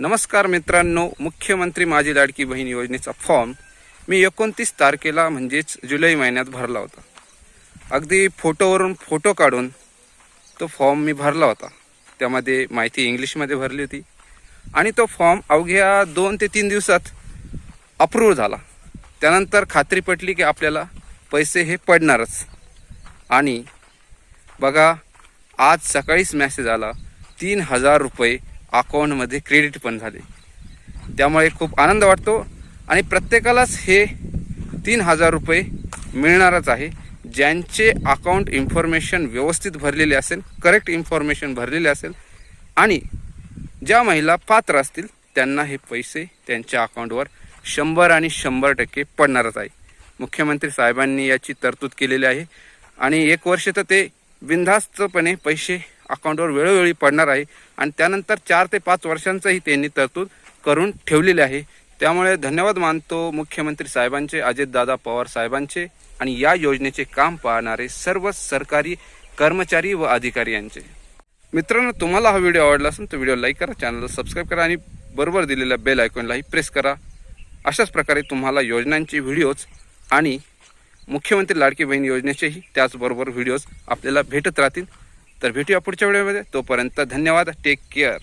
नमस्कार मित्रांनो मुख्यमंत्री माझी लाडकी बहीण योजनेचा फॉर्म मी एकोणतीस तारखेला म्हणजेच जुलै महिन्यात भरला होता. अगदी फोटोवरून फोटो काढून तो फॉर्म मी भरला होता. त्यामध्ये माहिती इंग्लिशमध्ये भरली होती आणि तो फॉर्म अवघ्या दोन ते तीन दिवसात अप्रूव्ह झाला. त्यानंतर खात्री पटली की आपल्याला पैसे हे पडणारच. आणि बघा आज सकाळीच मॅसेज आला तीन हजार रुपये अकाउंटमध्ये क्रेडिट पण झाले. त्यामुळे खूप आनंद वाटतो आणि प्रत्येकालाच हे तीन हजार रुपये मिळणारच आहे. ज्यांचे अकाउंट इन्फॉर्मेशन व्यवस्थित भरलेले असेल करेक्ट इन्फॉर्मेशन भरलेले असेल आणि ज्या महिला पात्र असतील त्यांना हे पैसे त्यांच्या अकाउंटवर शंभर आणि शंभर टक्के पडणारच आहे. मुख्यमंत्री साहेबांनी याची तरतूद केलेली आहे. आणि एक वर्ष तर ते बिनधास्तपणे पैसे अकाउंटवर वेळोवेळी पडणार आहे. आणि त्यानंतर चार ते पाच वर्षांचंही त्यांनी तरतूद करून ठेवलेली आहे. त्यामुळे धन्यवाद मानतो मुख्यमंत्री साहेबांचे अजितदादा पवार साहेबांचे आणि या योजनेचे काम पाहणारे सर्व सरकारी कर्मचारी व अधिकारी यांचे. मित्रांनो तुम्हाला हा व्हिडिओ आवडला असेल तर व्हिडिओ लाईक करा चॅनलला सबस्क्राईब करा आणि बरोबर दिलेल्या बेल आयकॉनलाही प्रेस करा. अशाच प्रकारे तुम्हाला योजनांचे व्हिडिओज आणि मुख्यमंत्री लाडकी बहीण योजनेचेही त्याचबरोबर व्हिडिओज आपल्याला भेटत राहतील. तर भेटूया पुढच्या व्हिडिओमध्ये. तोपर्यंत धन्यवाद. Take care